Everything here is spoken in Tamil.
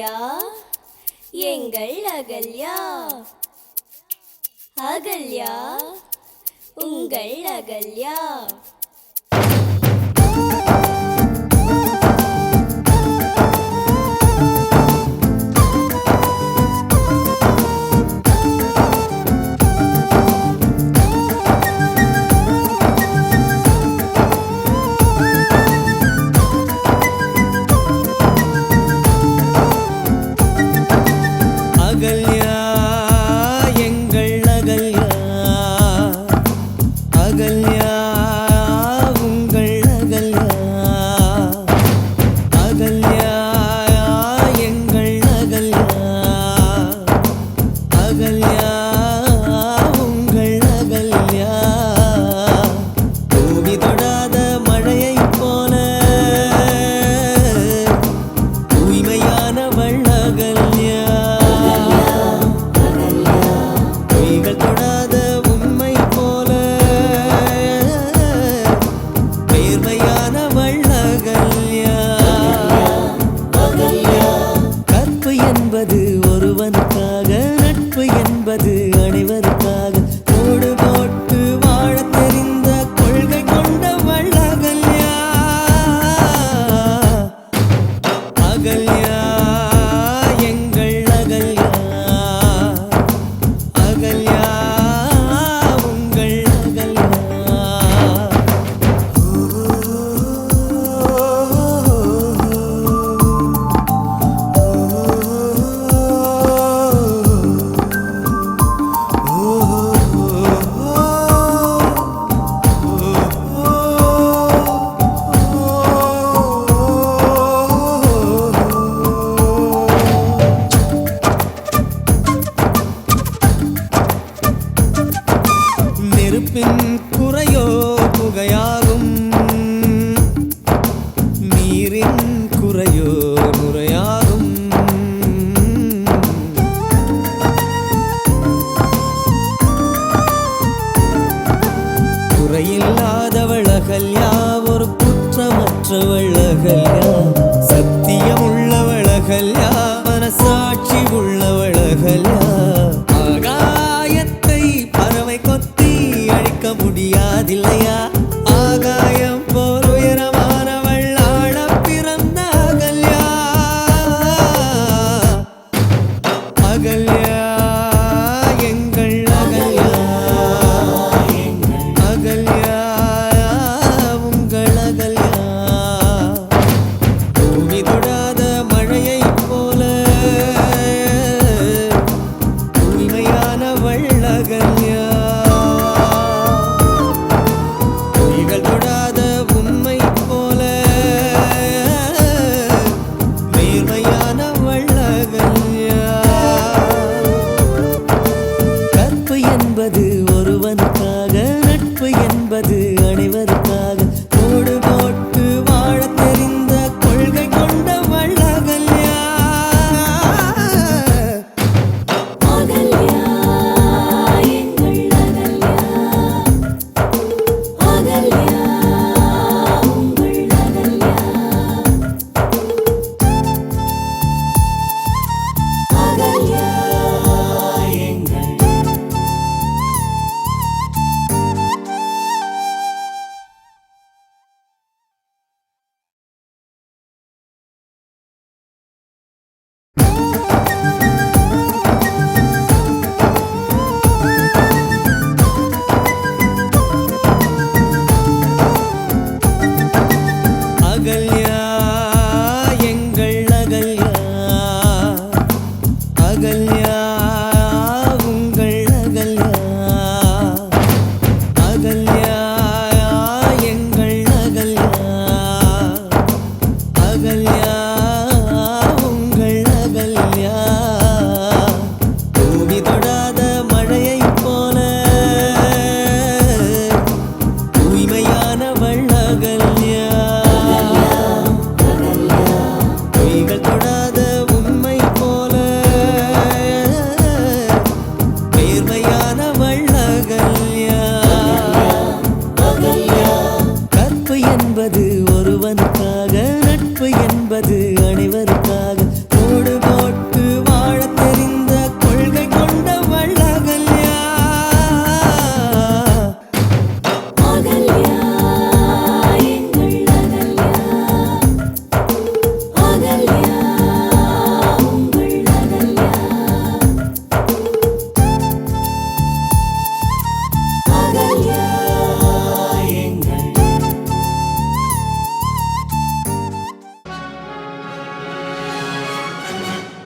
அகல்யா எங்கள் அகல்யா. அகல்யா உங்கள் அகல்யா. குறையில்லாதவள் அகல்யா ஒரு குற்றமற்றவள் அகல்யா சத்தியம் உள்ளவள் அகல்யா மனசாட்சி உள்ளவள் அகல்யா என்பது அனைவருக்கும்